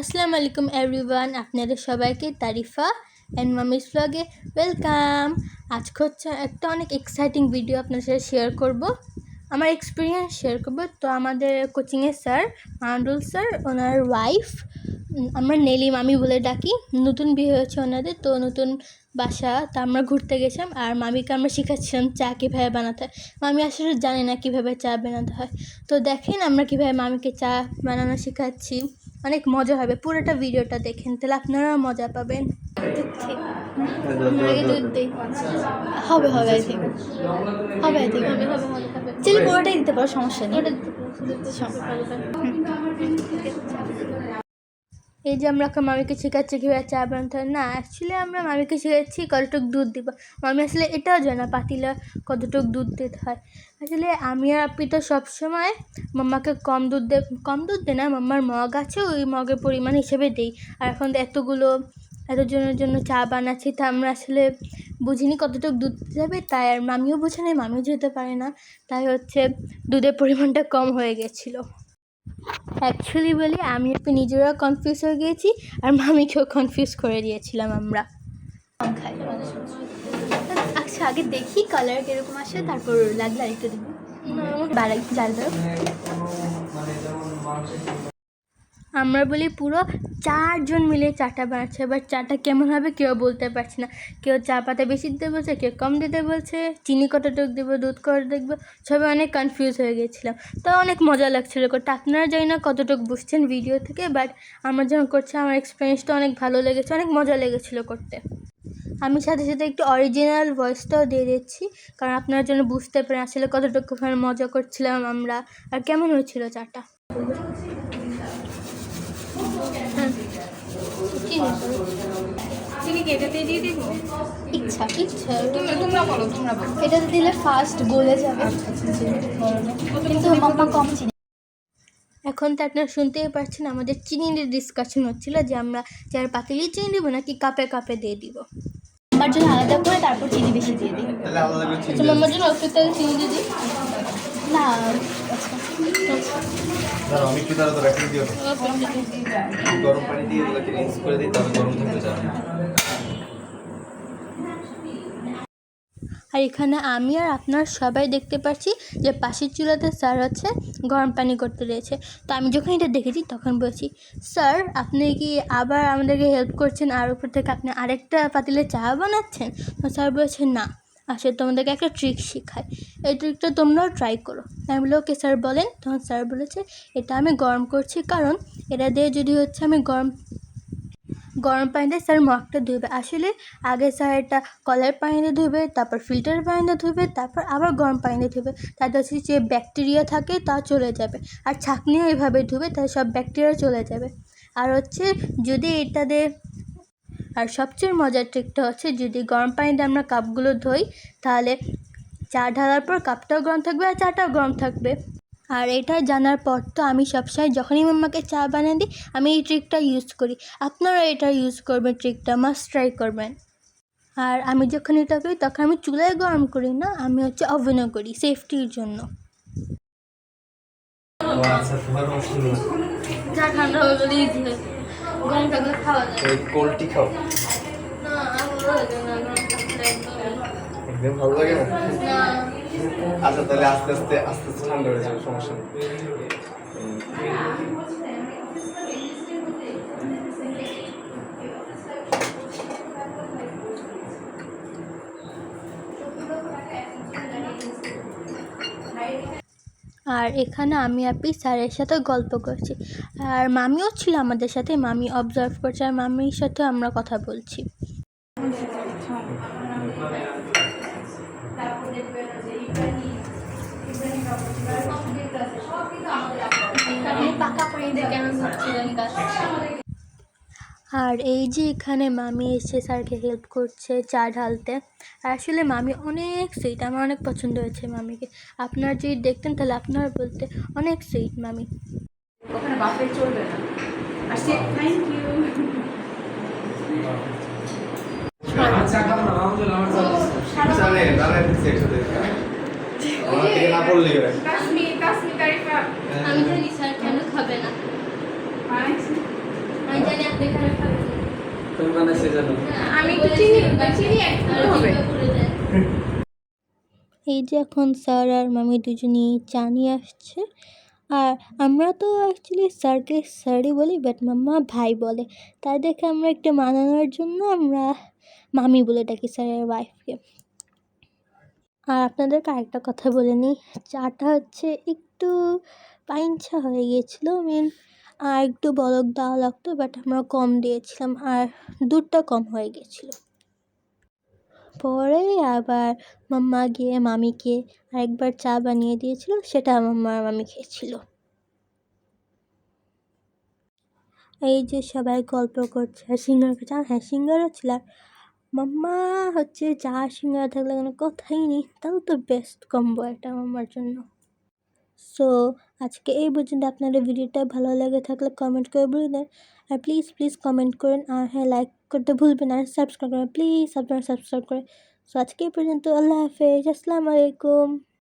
আসসালামু আলাইকুম এভরিওয়ান আপনাদের সবাইকে তারিফা অ্যান্ড মামিস ব্লগে ওয়েলকাম আজকে হচ্ছে একটা অনেক এক্সাইটিং ভিডিও আপনাদের সাথে শেয়ার করব। আমার এক্সপিরিয়েন্স শেয়ার করব। তো আমাদের কোচিংয়ের স্যার মাহমুদুল স্যার ওনার ওয়াইফ আমরা নেলি মামি বলে ডাকি। নতুন বিয়ে হয়েছে ওনাদের, তো নতুন বাসা, তা আমরা ঘুরতে গেছিলাম। আর মামিকে আমরা শেখাচ্ছিলাম চা কীভাবে বানাতে হয়। মামি আসলে জানে না কীভাবে চা বানাতে হয়। তো দেখেন আমরা কীভাবে মামিকে চা বানানো শেখাচ্ছি। অনেক মজা হবে। পুরোটা ভিডিওটা দেখেন তাহলে আপনারা মজা পাবেন। দুধ হবে হবে আই থিঙ্ক হবে আই থিঙ্ক হবে হবে হবে হবে পুরোটাই দিতে পারো সমস্যা নেই। এই যে আমরা মামিকে শেখাচ্ছি কীভাবে চা বানাতে হয়। না অ্যাকচুয়ালি আমরা মামিকে শেখাচ্ছি কতটুকু দুধ দিব। মামি আসলে এটাও জানে না পাতিলা কতটুকু দুধ দিতে হয়। আসলে আমি আর আপনি তো সবসময় মাম্মাকে কম দুধ দে কম দুধ দেয় না, মাম্মার মগ আছে, ওই মগের পরিমাণ হিসেবে দেই। আর এখন এতগুলো, এতজনের জন্য চা বানাচ্ছি, তা আমরা আসলে বুঝিনি কতটুকু দুধ দিতে যাবে তাই আর মামিও বোঝে নেই, মামিও যেতে পারে না। তাই হচ্ছে দুধের পরিমাণটা কম হয়ে গেছিল। অ্যাকচুয়ালি বলি, আমি একটু নিজেরা কনফিউজ হয়ে গিয়েছি, আর মামিকেও কনফিউজ করে দিয়েছিলাম আমরা। আচ্ছা আগে দেখি কালার কীরকম আসে, তারপর লাগলে আরেকটু দেবো বাড়াই জাল আমরা বলি পুরো চারজন মিলে চাটা বানাচ্ছে। এবার চাটা কেমন হবে কেউ বলতে পারছে না। কেউ চা পাতা বেশি দিতে বলছে, কেউ কম দিতে বলছে, চিনি কতটুকু দেবো, দুধ কত দেখব, সবাই অনেক কনফিউজ হয়ে গেছিলাম। তো অনেক মজা লাগছিল। করতে আপনারা জানি না কতটুকু বুঝছেন ভিডিও থেকে বাট আমার যখন করছে, আমার এক্সপিরিয়েন্সটা অনেক ভালো লেগেছে, অনেক মজা লেগেছিলো করতে। আমি সাথে সাথে একটু অরিজিনাল ভয়েসটাও দিয়ে দিচ্ছি, কারণ আপনারা যেন বুঝতে পারেন আসলে কতটুকু মজা করছিলাম আমরা, আর কেমন হয়েছিল চাটা। কি কি এটাতে দিয়ে দিব? ইচ্ছা ইচ্ছা। তুমি তোমরা বলো তোমরা বলো। এটাতে দিলে ফার্স্ট গলে যাবে। কিন্তু মাম্মা কম চিনি এখন তো আপনারা শুনতেই পারছেন আমাদের চিনি নিয়ে ডিসকাশন হচ্ছিল যে আমরা চার পাতিলি চিনি দিব নাকি কাপে কাপে দিয়ে দিব। আমার জন্য আলাদা করে তারপর চিনি বেশি দিয়ে দিই। তাহলে আলাদা চিনি আচ্ছা জন্য অল্প তেল চিনি দিয়ে দিই। না। আচ্ছা। দাঁড়াতে রাখি দিও গরম পানি দিয়ে এগুলোকে রিন্স করে দিই, তাহলে গরম থাকবে চা আর এখানে আমি আর আপনার সবাই দেখতে পাচ্ছি যে পাশের চুলাতে স্যার হচ্ছে গরম পানি করতে রয়েছে তো আমি যখন এটা দেখেছি তখন বলছি, স্যার, আপনি কি আবার আমাদেরকে হেল্প করছেন? আর উপর থেকে আপনি আরেকটা পাতিলে চা বানাচ্ছেন? তো স্যার বলছে, না। আসলে তোমাদেরকে একটা ট্রিক শেখায়। এই ট্রিকটা তোমরাও ট্রাই করো। আমি বলি ওকে স্যার বলেন। তখন স্যার বলেছে, এটা আমি গরম করছি কারণ এটা দিয়ে যদি হচ্ছে আমি গরম গরম পানিতে স্যার মগটা ধুবে আসলে আগে স্যার এটা কলের পানিতে ধুবে তারপর ফিল্টার পানিতে ধুবে তারপর আবার গরম পানিতে ধুবে তাতে হচ্ছে যে ব্যাকটেরিয়া থাকে, তা চলে যাবে। আর ছাঁকনিও এইভাবে ধুবে তাহলে সব ব্যাকটেরিয়া চলে যাবে। আর হচ্ছে যদি এটা দিয়ে আর সবচেয়ে মজার ট্রিকটা হচ্ছে যদি গরম পানিতে আমরা কাপগুলো ধুই তাহলে চা ঢালার পর কাপটাও গরম থাকবে আর চাটাও গরম থাকবে। আর এটা জানার পর তো আমি সবসময় যখনই মাম্মাকে চা বানিয়ে দিই আমি এই ট্রিকটা ইউজ করি। আপনারা এটা ইউজ করবেন ট্রিকটা মাস্ট ট্রাই করবেন। আর আমি যখন এটা করি তখন আমি চুলায় গরম করি না আমি হচ্ছে ওভেনও করি সেফটির জন্য। আচ্ছা ঠান্ডা হয়ে গেলে গরম থাকলে খাও একদম। ভালো লাগে না আচ্ছা তাহলে আস্তে আস্তে আস্তে আস্তে ঠান্ডা হয়ে যাবে, সমস্যা নেই আর এখানে আমি আপনি স্যারের সাথে গল্প করছি। আর মামিও ছিল আমাদের সাথে মামি অবজার্ভ করছে আর মামির সাথে আমরা কথা বলছি। পাকা কেন আর এই যে এখানে মামি এসে স্যারকে হেল্প করছে চা ঢালতে। আর আসলে মামি অনেক সুইট আমার অনেক পছন্দ হয়েছে মামিকে। আপনারা যদি দেখতেন তাহলে আপনারা বলতে অনেক সুইট মামি। ওখানে বাফে চলবে না। থ্যাংক ইউ পড়লেই হয় কাশ্মীর কাশ্মীর তারিফা আমি জানি স্যার কেন খাবে না। আমি জানি এই যে এখন স্যার আর মামি দুজনেই চা নিয়ে আসছে। আর আমরা তো অ্যাকচুয়ালি স্যারকে স্যারই বলি বাট মাম্মা ভাই বলে। তাই দেখে আমরা একটু মানানোর জন্য আমরা মামি বলে ডাকি স্যারের ওয়াইফকে আর আপনাদেরকে আরেকটা কথা বলে নিই, চাটা হচ্ছে একটু পাইনছা হয়ে গিয়েছিল মিন আর একটু বলক দেওয়া লাগতো বাট আমরা কম দিয়েছিলাম আর দুধটা কম হয়ে গিয়েছিল পরে আবার মাম্মা গিয়ে মামিকে আরেকবার চা বানিয়ে দিয়েছিল, সেটা মাম্মা মামি খেয়েছিল। এই যে সবাই গল্প করছে, সিঙ্গারা আর হ্যাঁ সিঙ্গারা ছিল, আর মাম্মা হচ্ছে চা সিঙ্গারা থাকলে কোনো কথাই নেই, তাও তো বেস্ট কম্বো এটা মাম্মার জন্য। সো আজকে এই পর্যন্ত আপনাদের ভিডিওটা ভালো লাগে থাকলে কমেন্ট করে বলে দেন আর প্লিজ প্লিজ কমেন্ট করেন। আর হ্যাঁ লাইক করতে ভুলবেন আর সাবস্ক্রাইব করেন প্লিজ আপনারা সাবস্ক্রাইব করেন সো আজকে এই পর্যন্ত আল্লাহ হাফেজ। আসসালামু আলাইকুম।